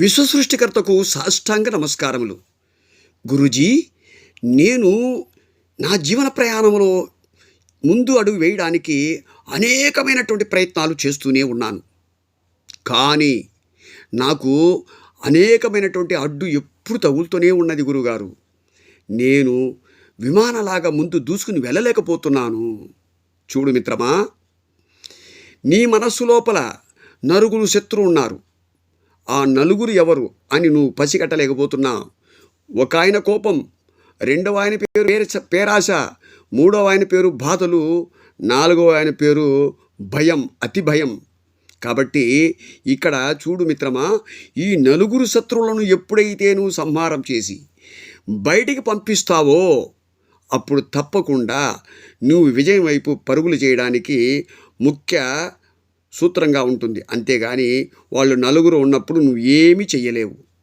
విశ్వసృష్టికర్తకు సాష్టాంగ నమస్కారములు. గురుజీ నేను నా జీవన ప్రయాణంలో ముందు అడుగు వేయడానికి అనేకమైనటువంటి ప్రయత్నాలు చేస్తూనే ఉన్నాను. కానీ నాకు అనేకమైనటువంటి అడ్డు ఎప్పుడు తగులుతూనే ఉన్నది గురుగారు. నేను విమానలాగా ముందు దూసుకుని వెళ్ళలేకపోతున్నాను. చూడు మిత్రమా నీ మనస్సు లోపల నరుగులు శత్రువు ఉన్నారు ఆ నలుగురు ఎవరు అని నువ్వు పసిగట్టలేకపోతున్నా? ఒక ఆయన కోపం రెండవ ఆయన పేరు పేరాశ మూడవ ఆయన పేరు బాధలు నాలుగవ ఆయన పేరు భయం అతి భయం. కాబట్టి ఇక్కడ చూడు మిత్రమా ఈ నలుగురు శత్రువులను ఎప్పుడైతే నువ్వు సంహారం చేసి బయటికి పంపిస్తావో అప్పుడు తప్పకుండా నువ్వు విజయం వైపు పరుగులు చేయడానికి ముఖ్య సూత్రంగా ఉంటుంది. అంతేగాని వాళ్ళు నలుగురు ఉన్నప్పుడు నువ్వు ఏమీ చెయ్యలేవు.